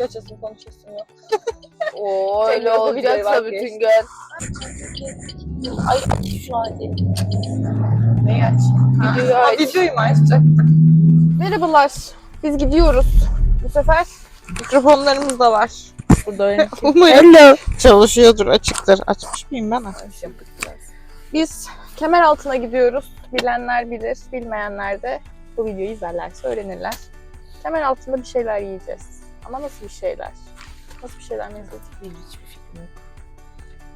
Hiç açasın konuşasın yok. Oo öyle olacaksa bütün gün. Ay şu an değil. Neyi aç? Videoyu Ha, aç. videoyu mu açacak? Merhabalar. Biz gidiyoruz. Bu sefer mikrofonlarımız da var. Burada öyle Umarım çalışıyordur, açıktır. Açmış mıyım ben? Biz kemer altına gidiyoruz. Bilenler bilir, bilmeyenler de bu videoyu izlerlerse öğrenirler. Kemer altında bir şeyler yiyeceğiz. Ama nasıl bir şeyler? Nasıl bir şeyler Mesut? Hiçbir fikrim yok.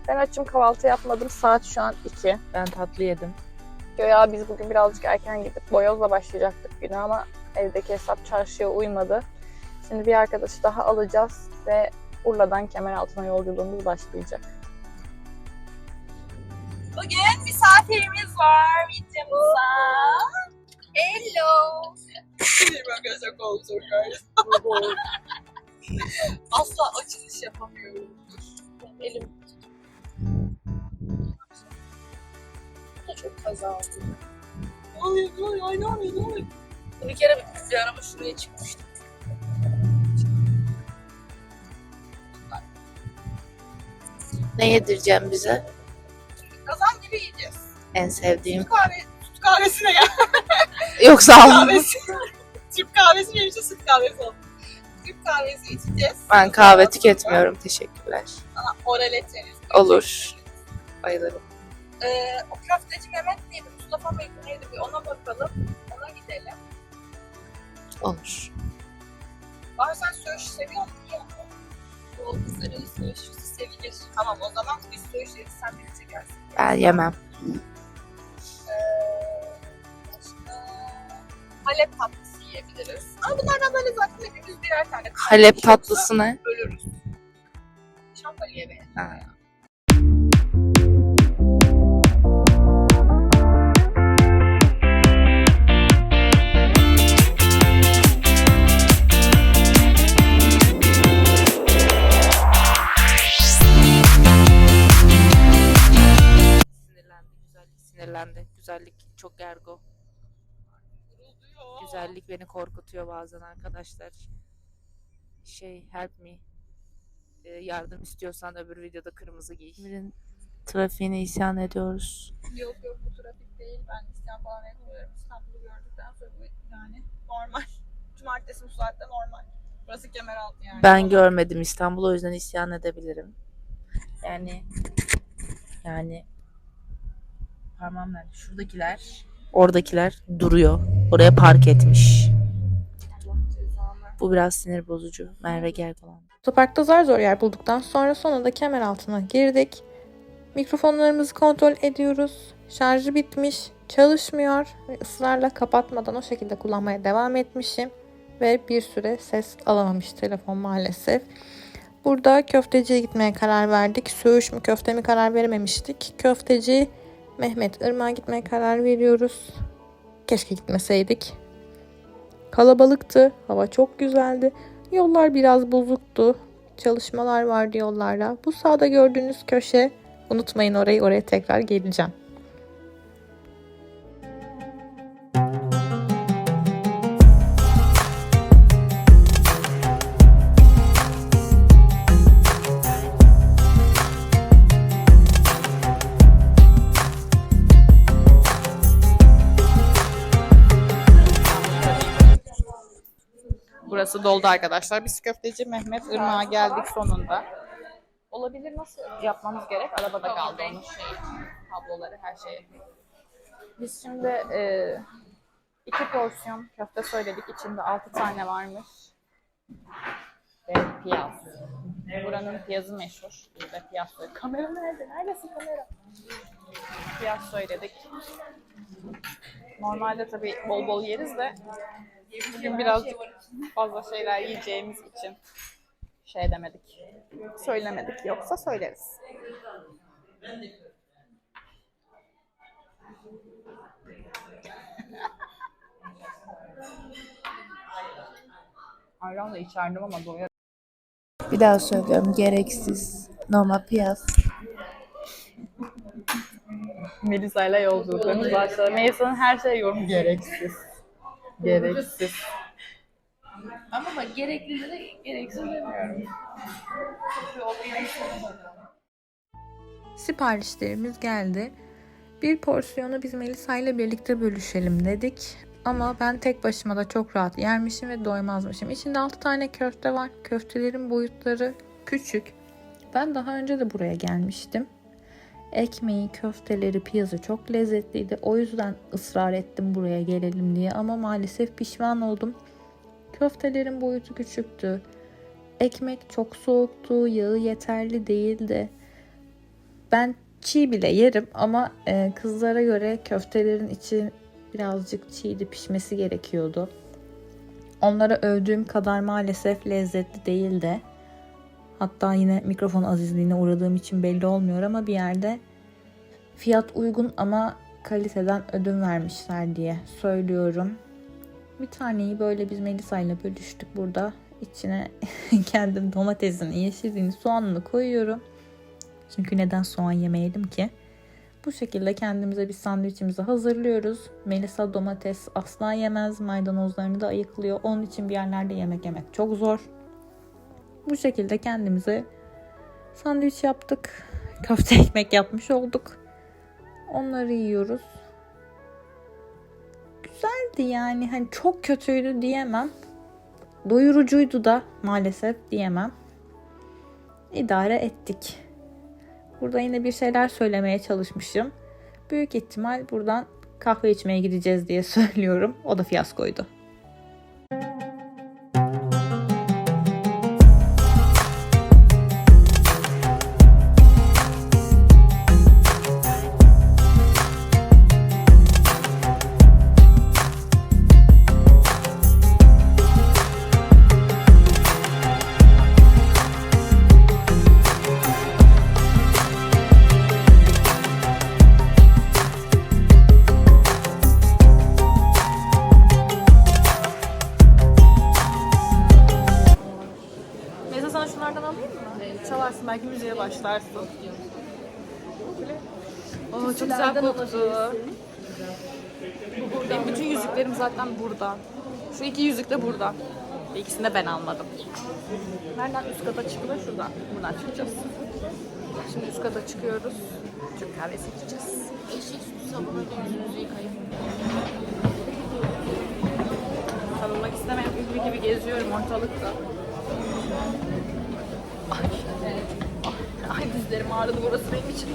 Ben açım kahvaltı yapmadım. Saat şu an 2. Ben tatlı yedim. Göya biz bugün birazcık erken gidip boyozla başlayacaktık güne ama evdeki hesap çarşıya uymadı. Şimdi bir arkadaşı daha alacağız ve Urla'dan Kemeraltı'na yolculuğumuz başlayacak. Bugün misafirimiz var videomuzda. Hello. Arkadaşlar koltuğu Asla açılış yapamıyorum. Elim. Bu da çok kaza oldu. Ne oluyor ne oluyor ay ne oluyor ne oluyor. Bir kere bir araba şuraya çıkmıştı. Ne yedireceğim bize? Kazan gibi yiyeceğiz. En sevdiğim. Süt kahve, süt kahvesine gel. Yoksa almam. kahvesi. Türk kahvesi benim için süt kahvesi oldu. Türk kahvesi içeceğiz. Ben kahve tüketmiyorum. Teşekkürler. Sana oralet yeriz. Olur. Bayılırım. Ee, o köfteci Mehmet miydi? Mustafa mıydı neydi? Bir ona bakalım. Ona gidelim. Olur. Aa sen söğüş seviyor musun? O kızların söğüşüsü sevilir. Tamam o zaman biz söğüş yeriz sen beni çekersin. Ben yemem. Ee, başka... Halep tatlısı yiyebiliriz. Ama bunlardan böyle zaten hepimiz birer tane. Halep tatlısı ne? Ölürüz. Şampaliye be. Ha. Sinirlendi, güzellik sinirlendi. Güzellik çok ergo. Güzellik beni korkutuyor bazen arkadaşlar. Şey, help me. Ee, yardım istiyorsan öbür videoda kırmızı giy. İzmir'in trafiğine isyan ediyoruz. Yok yok bu trafik değil. Ben isyan falan etmiyorum. İstanbul'u gördükten sonra bu yani normal. Cumartesi bu saatte normal. Burası Kemeraltı yani. Ben görmedim İstanbul'u o yüzden isyan edebilirim. Yani yani parmağım nerede? Şuradakiler, oradakiler duruyor. Oraya park etmiş. Bu biraz sinir bozucu. Merve gel falan. Otoparkta zar zor yer bulduktan sonra sonunda kemer altına girdik. Mikrofonlarımızı kontrol ediyoruz. Şarjı bitmiş, çalışmıyor ve ısrarla kapatmadan o şekilde kullanmaya devam etmişim. Ve bir süre ses alamamış telefon maalesef. Burada köfteciye gitmeye karar verdik. Söğüş mü köfte mi karar verememiştik. Köfteci Mehmet Irmak'a gitmeye karar veriyoruz. Keşke gitmeseydik. Kalabalıktı. Hava çok güzeldi. Yollar biraz bozuktu. Çalışmalar vardı yollarda. Bu sağda gördüğünüz köşe unutmayın orayı oraya tekrar geleceğim. Burası doldu arkadaşlar. Biz köfteci Mehmet Irmak'a geldik sonunda. Olabilir nasıl yapmamız gerek? Arabada kaldı onun şey, tabloları her şey. Biz şimdi e, iki porsiyon köfte söyledik. İçinde altı tane varmış. Ve piyaz. Buranın piyazı meşhur. De piyaz söyledik. Kamera nerede? Neredesin kamera? Piyaz söyledik. Normalde tabii bol bol yeriz de bugün birazcık fazla şeyler yiyeceğimiz için şey demedik. Söylemedik. Yoksa söyleriz. Ayran da içerdim ama doyar. Bir daha söylüyorum. Gereksiz. Normal piyaz. Melisa ile yolculuklarımız başladı. Melisa'nın her şey yorum gereksiz. Gereksiz. Ama bak gereklileri gereksiz demiyorum. Bir. Siparişlerimiz geldi. Bir porsiyonu biz Melisa ile birlikte bölüşelim dedik. Ama ben tek başıma da çok rahat yermişim ve doymazmışım. İçinde 6 tane köfte var. Köftelerin boyutları küçük. Ben daha önce de buraya gelmiştim. Ekmeği, köfteleri, piyazı çok lezzetliydi. O yüzden ısrar ettim buraya gelelim diye ama maalesef pişman oldum. Köftelerin boyutu küçüktü. Ekmek çok soğuktu, yağı yeterli değildi. Ben çiğ bile yerim ama e, kızlara göre köftelerin içi birazcık çiğdi pişmesi gerekiyordu. Onlara övdüğüm kadar maalesef lezzetli değildi. Hatta yine mikrofon azizliğine uğradığım için belli olmuyor ama bir yerde fiyat uygun ama kaliteden ödün vermişler diye söylüyorum. Bir taneyi böyle biz Melisa ile bölüştük burada. İçine kendim domatesini, yeşilliğini, soğanını koyuyorum. Çünkü neden soğan yemeyelim ki? Bu şekilde kendimize bir sandviçimizi hazırlıyoruz. Melisa domates asla yemez. Maydanozlarını da ayıklıyor. Onun için bir yerlerde yemek yemek çok zor. Bu şekilde kendimize sandviç yaptık. Köfte ekmek yapmış olduk. Onları yiyoruz. Güzeldi yani. Hani çok kötüydü diyemem. Doyurucuydu da maalesef diyemem. İdare ettik. Burada yine bir şeyler söylemeye çalışmışım. Büyük ihtimal buradan kahve içmeye gideceğiz diye söylüyorum. O da fiyaskoydu. Koktu. Benim bütün yüzüklerim zaten burada. Şu iki yüzük de burada. İkisini de ben almadım. Nereden üst kata çıkılır? Şuradan. Buradan çıkacağız. Şimdi üst kata çıkıyoruz. Türk kahvesi içeceğiz. Eşek sütü sabuna da yüzünüzü yıkayın. Tanınmak istemeyen ünlü gibi geziyorum ortalıkta. Ay. Ay, ay dizlerim ağrıdı burası benim için.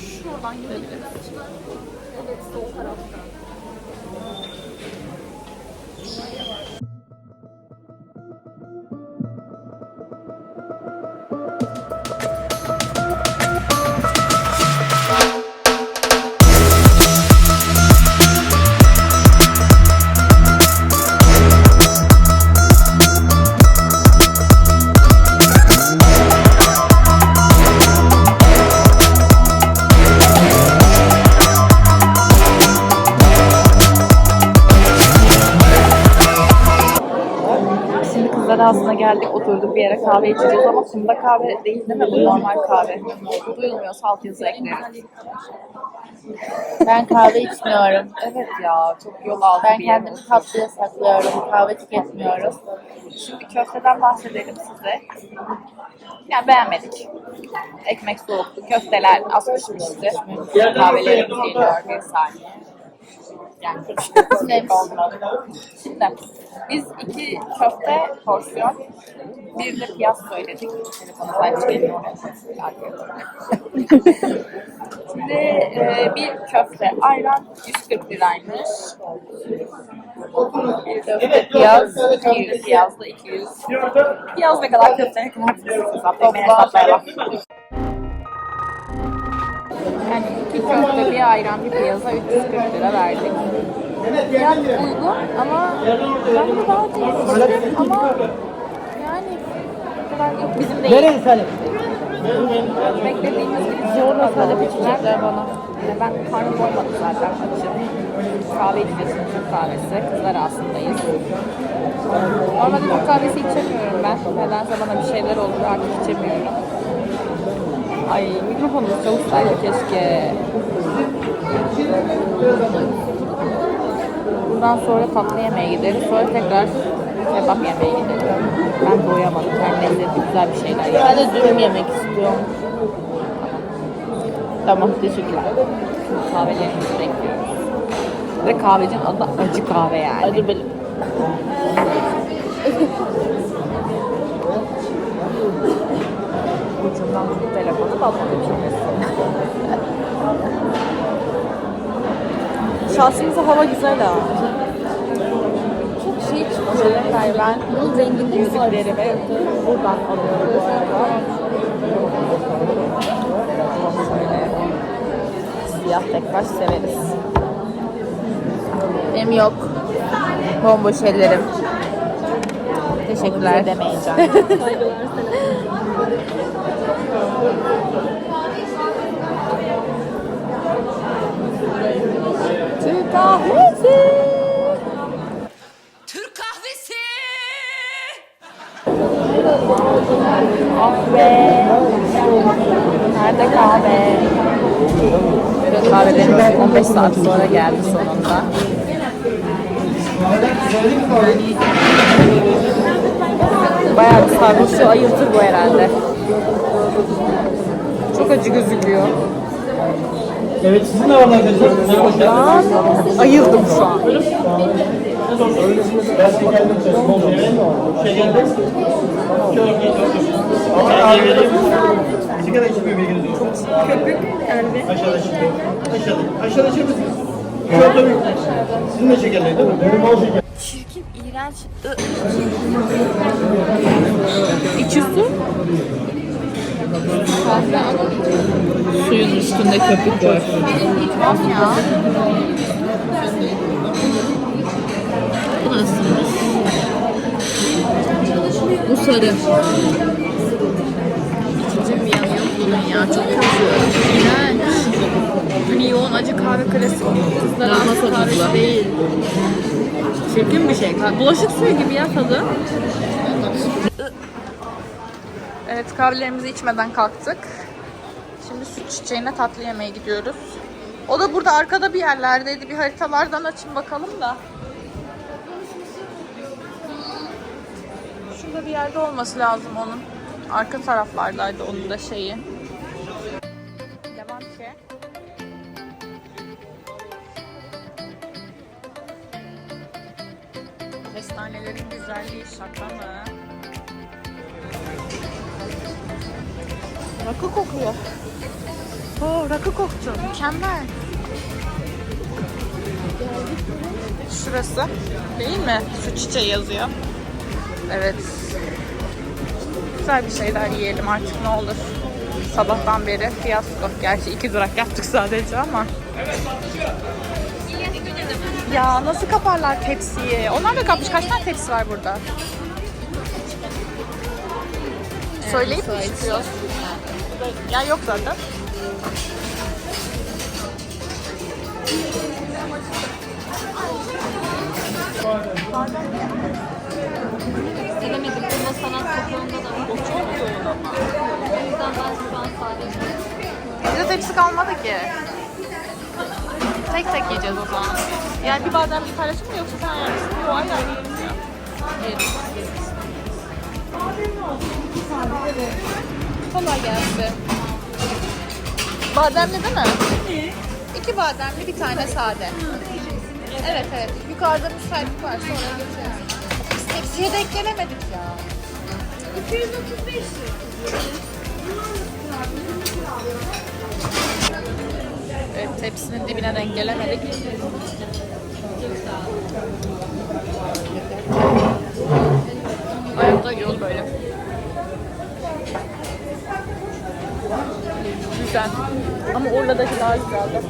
Şuradan gidebiliriz. Evet sol tarafta. Oturduk bir yere kahve içeceğiz ama kumda kahve değil değil mi? Bu normal kahve. Bu duyulmuyorsa alt yazı ekleriz. Ben kahve içmiyorum. Evet ya çok yol aldı Ben bir kendimi tatlıya saklıyorum. Kahve tüketmiyoruz. Şimdi köfteden bahsedelim size. Yani beğenmedik. Ekmek soğuktu, köfteler az pişmişti. Kahvelerimiz geliyor bir saniye. Yani Neymiş? Şimdi biz iki köfte porsiyon, bir de piyaz söyledik. Telefonu sadece geliyor. Şimdi e, bir köfte ayran 140 liraymış. Bir köfte piyaz 200, piyaz da 200. Piyaz ne kadar köfte ne kadar hesaplayalım. Yani iki köfte bir ayran bir piyaza 340 lira verdik. Fiyat uygun ama ben de daha değiştirdim ama yani kadar yok bizim değil. Nereye Salim? Beklediğimiz gibi zorla talep edecekler bana. Yani ben karnım doymadı zaten açım. Kahve içeceğiz Türk kahvesi. Kızlar aslındayız. Normalde Türk kahvesi içemiyorum ben. Nedense bana bir şeyler oldu artık içemiyorum. Ay mikrofonumuz çalışsaydı keşke. Bundan sonra tatlı yemeğe gideriz. Sonra tekrar kebap yemeğe gideriz. Ben doyamadım. Ben lezzetli güzel bir şeyler yedim. Ben de dürüm yemek istiyorum. Tamam teşekkürler. Şimdi kahvelerimizi bekliyoruz. Ve kahvecinin adı acı kahve yani. Hadi benim. Telefonu balkona düşürmesin. Şansımıza hava güzel ha. Çok şey çıkmış. Ben bunun renginde müziklerimi buradan alıyorum bu arada. Şöyle siyah tek baş severiz. Benim yok. Bomboş ellerim. Teşekkürler. demeyeceğim. kahvesi. Türk kahvesi. Kahve. Nerede kahve? Kahvelerimiz 15 saat sonra geldi sonunda. Bayağı bir sarmış. Şu ayıltır bu herhalde. Çok acı gözüküyor. Evet sizin ne var arkadaşlar? Ayıldım şu an. Şey geldi. Sigara içmiyor bilginiz olsun. Köpük geldi. Aşağıda çıkıyor. Aşağıda. Aşağıda içer misiniz? Şu anda yok. Sizin de şekerli değil mi? Benim bol şeker. Çirkin, iğrenç. İçi su. Suyun üstünde köpük var. Bu nasıl? Bu sarı. İçecek bir yanı yok bunun ya. Çok kötü. İğrenç. Hani yoğun acı kahve klasik. Kızlar Daha kahvesi değil. Çirkin bir şey. Bulaşık suyu gibi ya tadı. Evet kahvelerimizi içmeden kalktık. Şimdi süt çiçeğine tatlı yemeye gidiyoruz. O da burada arkada bir yerlerdeydi. Bir haritalardan açın bakalım da. Şurada bir yerde olması lazım onun. Arka taraflardaydı onun da şeyi. Ki. Kestanelerin güzelliği şaka mı? Rakı kokuyor. Oo, rakı koktu. Mükemmel. Şurası. Değil mi? Su çiçeği yazıyor. Evet. Güzel bir şeyler yiyelim artık ne olur. Sabahtan beri fiyasko. Gerçi iki durak yaptık sadece ama. Ya nasıl kaparlar tepsiyi? Onlar da kapmış. Kaç tane tepsi var burada? Söyleyip mi istiyoruz? Ya yok zaten. Denemedim. Bunda sanat kokuğunda da var. O çok yoğun ama. O yüzden ben şu an sadece Bize tepsi kalmadı ki. Tek tek yiyeceğiz o zaman. Yani bir badem bir paylaşım mı yoksa sen yer misin? Yok ayrı ayrı yiyelim ya. Kolay gelsin. Bademli değil mi? İki bademli bir tane sade. Evet evet. Yukarıda müsaitlik var sonra geçeriz. Biz tepsiye denk gelemedik ya. 235 Evet, tepsinin dibine denk gelemedik. Ayakta yiyoruz böyle. Güzel. Ama Urla'daki daha güzeldi.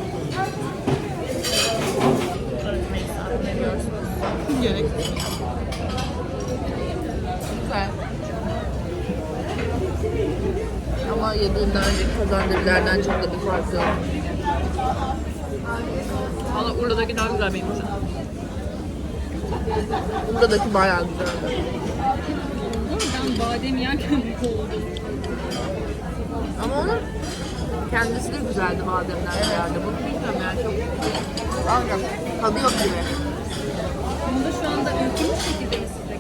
Gerek. Güzel. Ama yediğimden önceki kazandıklardan çok da bir farkı yok. Valla Urla'daki daha güzel benim için. Buradaki bayağı güzeldi. ben badem yerken oldum. Ama onun kendisi de güzeldi bademler herhalde. Bunu bilmiyorum yani çok tadı yok gibi. Onda şu anda ülkemiz şekildeyiz size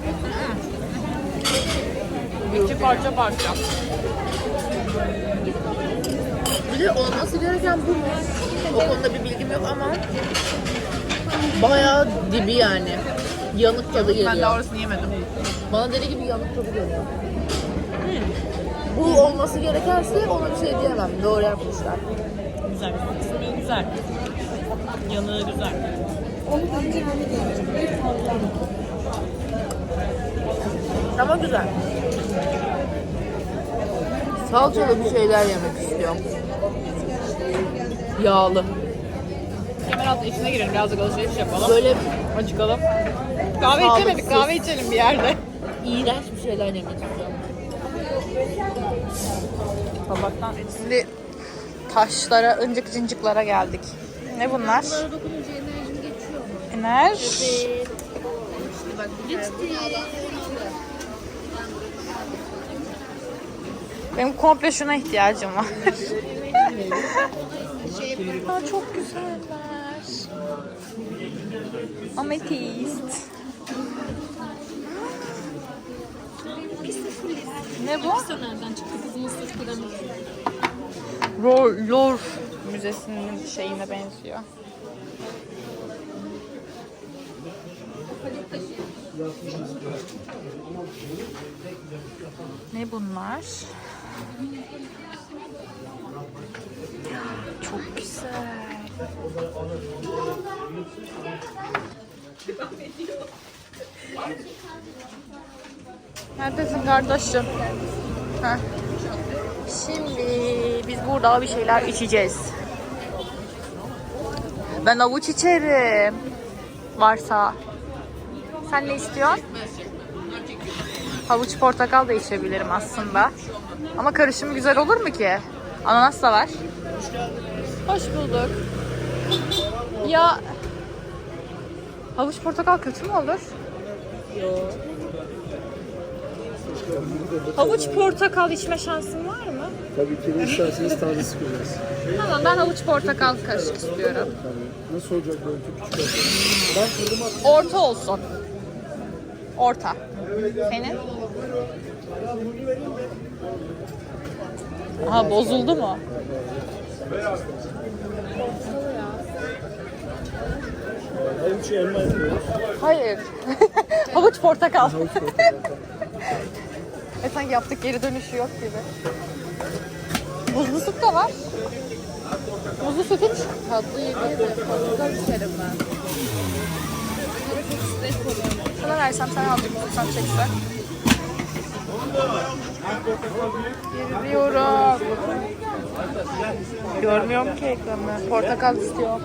İki parça parça. Bir de olması gereken bu mu? O konuda bir bilgim yok ama bayağı dibi yani. Yanık tadı geliyor. Ben daha orasını yemedim. Bana deli gibi yanık tadı geliyor. Bu olması gerekense ona bir şey diyemem. Doğru yapmışlar. Güzel. İsmi güzel. Yanığı güzel. Ama güzel. Salçalı bir şeyler yemek istiyorum. Yağlı. Kemeraltı içine girelim birazcık alışveriş yapalım. Böyle Acıkalım. Kahve Sağlıksız. içemedik kahve içelim bir yerde. iğrenç bir şeyler yemek istiyorum. Tabaktan Şimdi taşlara, ıncık cinciklara geldik. Ne bunlar? Bunlara dokununca enerjim geçiyor mu? Enerji. Benim komple şuna ihtiyacım var. Aa, çok güzeller. Ametist. Ne bu? Kısa nereden çıktı kızımın sırf kremi? Lor Müzesi'nin şeyine benziyor. Ne bunlar? Çok güzel. Neredesin kardeşim? Heh. Şimdi biz burada bir şeyler içeceğiz. Ben avuç içerim. Varsa. Sen ne istiyorsun? Havuç portakal da içebilirim aslında. Ama karışımı güzel olur mu ki? Ananas da var. Hoş bulduk. Ya havuç portakal kötü mü olur? Havuç portakal içme şansın var mı? Tabii ki de isterseniz taze sıkacağız. Tamam ben havuç portakal karışık istiyorum. Tabii. Nasıl olacak böyle küçük olsun? Ben kırdım at. Orta olsun. Orta. Senin? Aha bozuldu mu? Hayır. Havuç portakal. Havuç portakal. e sanki yaptık geri dönüşü yok gibi. Buzlu süt de var. Buzlu süt hiç. Tatlı de fazla içerim ben. Sana versem sen alacak mısın sen çekse? Geriliyorum. Görmüyorum ki ekranı. Portakal istiyorum.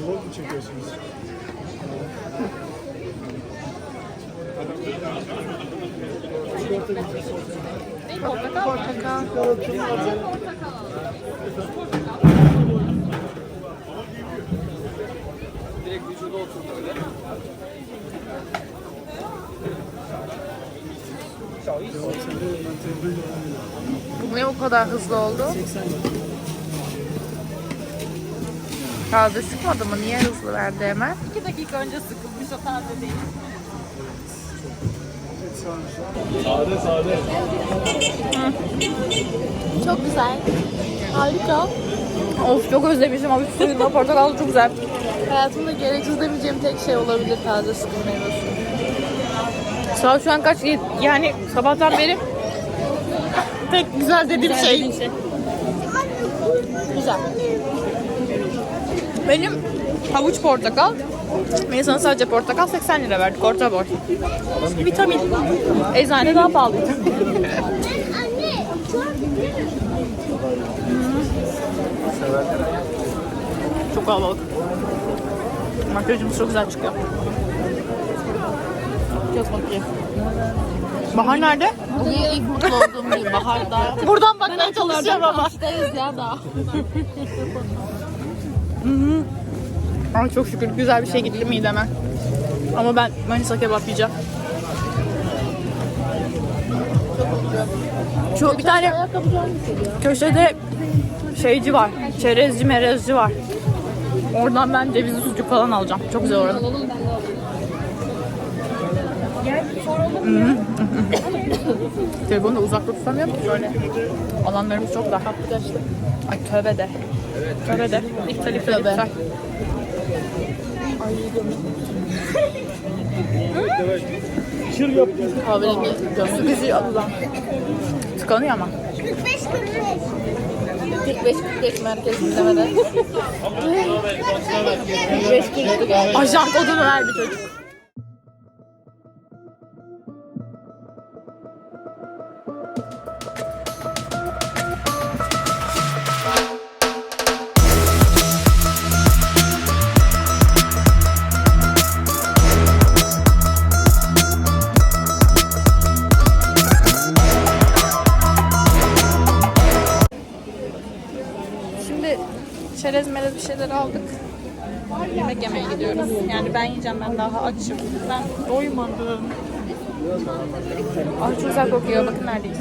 Vlog mu çekiyorsunuz? Ne bu kadar hızlı oldu? Taze sıkmadı mı? Niye hızlı verdi hemen? 2 dakika önce sıkılmış o taze değil. Çok güzel. Harika. Of çok özlemişim abi suyunda portakal çok güzel. Hayatımda gereksiz demeyeceğim tek şey olabilir taze sıkım meyvesi. Saat şu an kaç? Yani sabahtan beri tek güzel dediğim şey. Güzel. Benim havuç portakal. Melisa'nın sadece portakal 80 lira verdik orta boy. Vitamin. Eczane daha pahalıydı. çok kalabalık. Makyajımız çok güzel çıkıyor. Çok mutluyum. Bahar nerede? Bugün ilk mutlu olduğum gün baharda. Buradan bakmaya çalışacağım ama. Karşıdayız ya da. Ay çok şükür güzel bir şey gitti mideme. Ama ben Manisa kebap yiyeceğim. Şu bir tane köşede şeyci var. Çerezci merezci var. Oradan ben cevizli sucuk falan alacağım. Çok güzel alayım. Telefonu da uzakta tutamıyorum ki şöyle. Alanlarımız çok daha. Ay tövbe de. Tövbe de. İptal iptal iptal. Çır yaptı. Kahverengi gözlü bizi Allah'ım. Tıkanıyor ama. 45-45 merkez dinlemede. 45-45 Ajan kodunu verdi çocuk. Yiyeceğim ben daha açım. Ben doymadım. Ay çok güzel kokuyor. Bakın neredeyiz.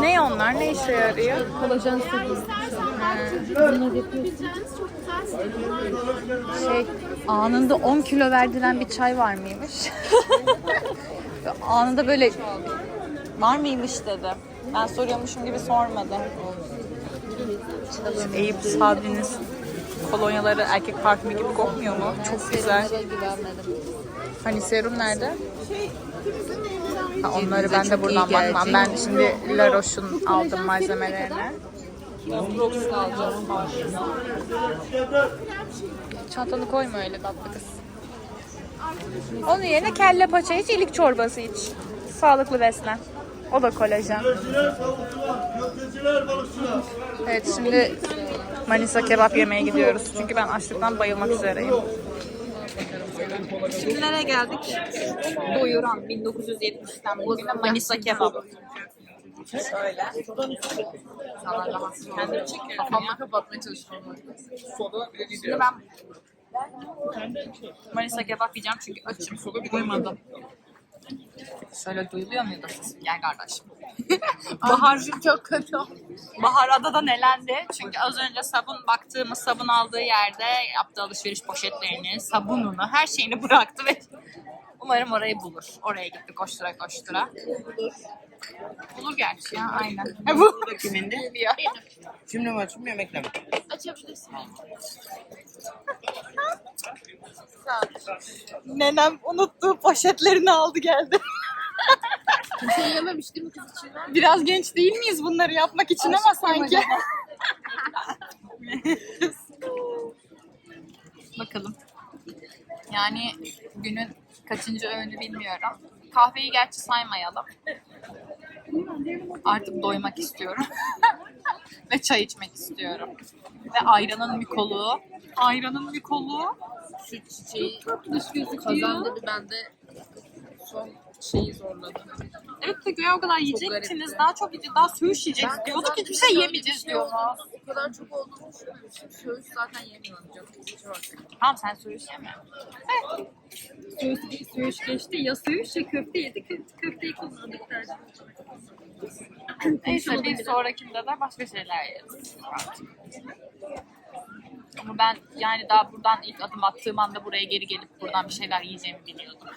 Ne onlar? Ne işe yarıyor? Kolajen sıvı. Şey, anında 10 kilo verdiren bir çay var mıymış? anında böyle var mıymış dedi. Ben soruyormuşum gibi sormadı. Eyüp Sabri'nin kolonyaları erkek parfümü gibi kokmuyor mu? Çok güzel. güvenmedim. Hani serum nerede? Ha, onları ben de buradan bakmam. Ben şimdi La Roche'un aldım malzemelerini. Çantanı koyma öyle tatlı kız. Onun yerine kelle paça iç, ilik çorbası iç. Sağlıklı beslen. O da kolajen. Evet şimdi Manisa kebap yemeye gidiyoruz. Çünkü ben açlıktan bayılmak üzereyim. Şimdi nereye geldik? Doyuran 1970'ten bugün de Manisa kebap. Şöyle. İnsanlar rahatsız kendini çekiyor. Kafamla kapatmaya çalışıyorum. Şimdi ben Manisa kebap yiyeceğim çünkü açım. Doymadım. Şöyle duyuluyor muydu? Gel kardeşim. Bahar çok kötü. Bahar adadan elendi. Çünkü az önce sabun baktığımız sabun aldığı yerde yaptığı alışveriş poşetlerini, sabununu, her şeyini bıraktı ve umarım orayı bulur. Oraya gitti koştura koştura. Bulur. Bulur gerçi ya aynen. Ha, bu. Kiminde? Ya. Şimdi mi açayım yemekle mi? Açabilirsin. Nenem unuttuğu poşetlerini aldı geldi. Kimse yememiş değil mi kız içinden? Biraz genç değil miyiz bunları yapmak için ama sanki. Bakalım. Yani günün kaçıncı öğünü bilmiyorum. Kahveyi gerçi saymayalım. Artık doymak istiyorum. Ve çay içmek istiyorum. Ve ayranın mikoluğu. Ayranın mikoluğu. Şu çiçeği kazan dedi ben de son şeyi zorladım. Evet de güya o kadar yiyecektiniz. garipti. Daha çok yiyeceğiz. Daha söğüş yiyeceğiz diyorduk. Hiçbir şey yemeyeceğiz diyor. O kadar çok olduğunu düşünmemişim. Söğüş zaten yemiyorum canım. Hiç var. Tamam sen söğüş yeme. Söğüş, söğüş geçti. Ya söğüş ya köfte yedik. Köfteyi kullandık tercih. Neyse bir sonrakinde de başka şeyler yeriz. Ama ben yani daha buradan ilk adım attığım anda buraya geri gelip buradan bir şeyler yiyeceğimi biliyordum.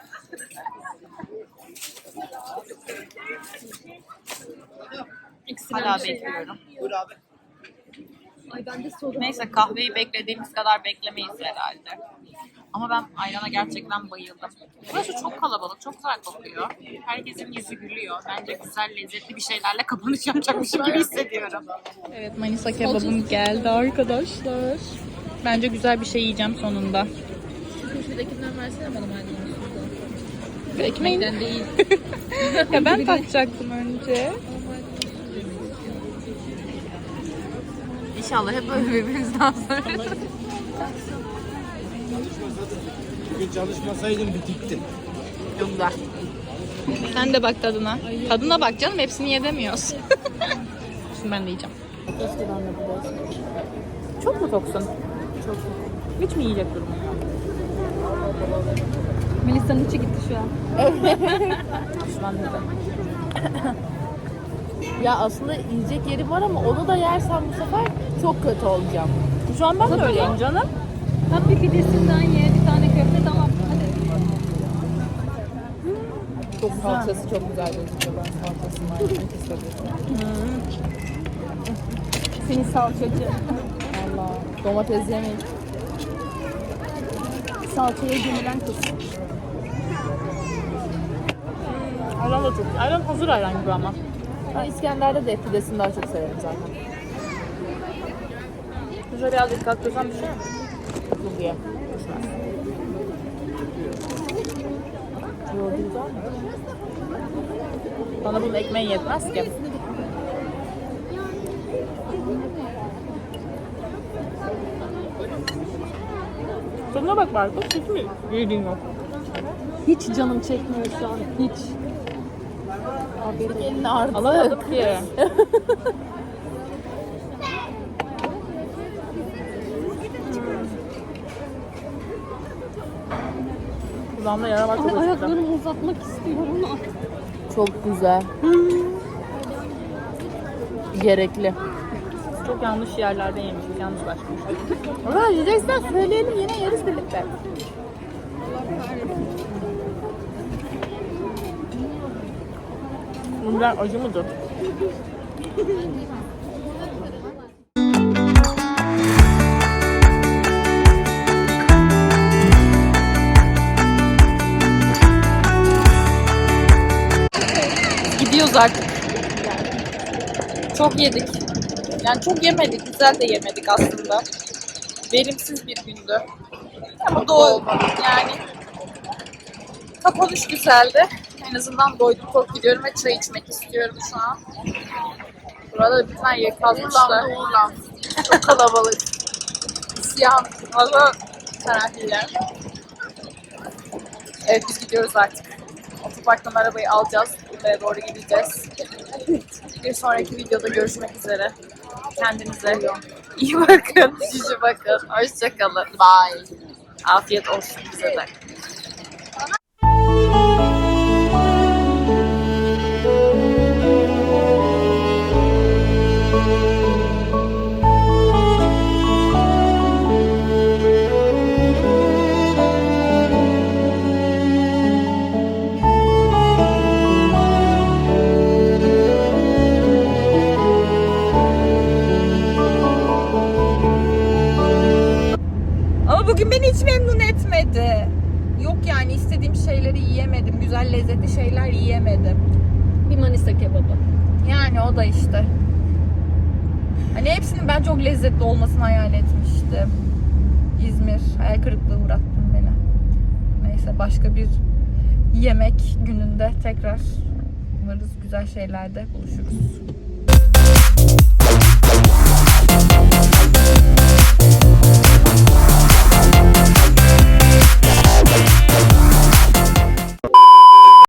Hala bekliyorum. Ay ben de soda. Neyse kahveyi beklediğimiz kadar beklemeyiz herhalde. Ama ben ayrana gerçekten bayıldım. Burası çok kalabalık, çok güzel kokuyor. Herkesin yüzü gülüyor. Bence güzel, lezzetli bir şeylerle kapanış yapacakmışım gibi hissediyorum. Evet, Manisa kebabım geldi arkadaşlar. Bence güzel bir şey yiyeceğim sonunda. Köşedekinden versene bana maydanoz. Ekmeğin Ben değil. ya ben takacaktım önce. İnşallah hep böyle birbirimizden sonra. Bugün çalışmasaydım bitikti. Çok güzel. Sen de bak tadına. Tadına bak canım hepsini yedemiyoruz. Şimdi ben de yiyeceğim. Çok mu toksun? Çok. Hiç mi yiyecek durumun yok? Melisa'nın içi gitti şu an. Ben de. Ya aslında yiyecek yerim var ama onu da yersem bu sefer çok kötü olacağım. Şu an ben de öyleyim canım. Tam bir pidesinden ye, bir tane köfte tamam. Hadi. Çok salçası çok güzel gözüküyor. Ben salçasını yemek istedim. Seni salçacı. Allah. Domates yemeyin. Salçaya gömülen kız. Ayran da çok. Ayran hazır ayran gibi ama. Ben İskender'de de pidesini daha çok severim zaten. Şöyle biraz dikkat etsem bir şey Düşmez. Yoğurdu güzel mi? Bana bunun ekmeği yetmez ki. Tadına bak Barkos. Hiç mi yedin yok? Hiç canım çekmiyor şu an. Hiç. Elini Alamadık ki. Kulağımda yara var Ay, ayaklarımı uzatmak istiyorum. Çok güzel. Gerekli. Çok yanlış yerlerde yemişiz, yanlış başlamışız. Ama yiyeceksen söyleyelim yine yeriz birlikte. Bunlar acı mıdır? Artık. Çok yedik. Yani çok yemedik, güzel de yemedik aslında. Verimsiz bir gündü. Ama doğru yani. Kapanış güzeldi. En azından doydum çok gidiyorum ve çay içmek istiyorum şu an. Burada bir tane yer kazmışlar. Çok kalabalık. İsyan. Valla karantinler. Evet biz gidiyoruz artık. Otoparktan arabayı alacağız. Buraya doğru gideceğiz. Bir sonraki videoda görüşmek üzere. Kendinize iyi bakın. Cici bakın. Hoşçakalın. Bye. Afiyet olsun bize de. başka bir yemek gününde tekrar umarız güzel şeylerde buluşuruz.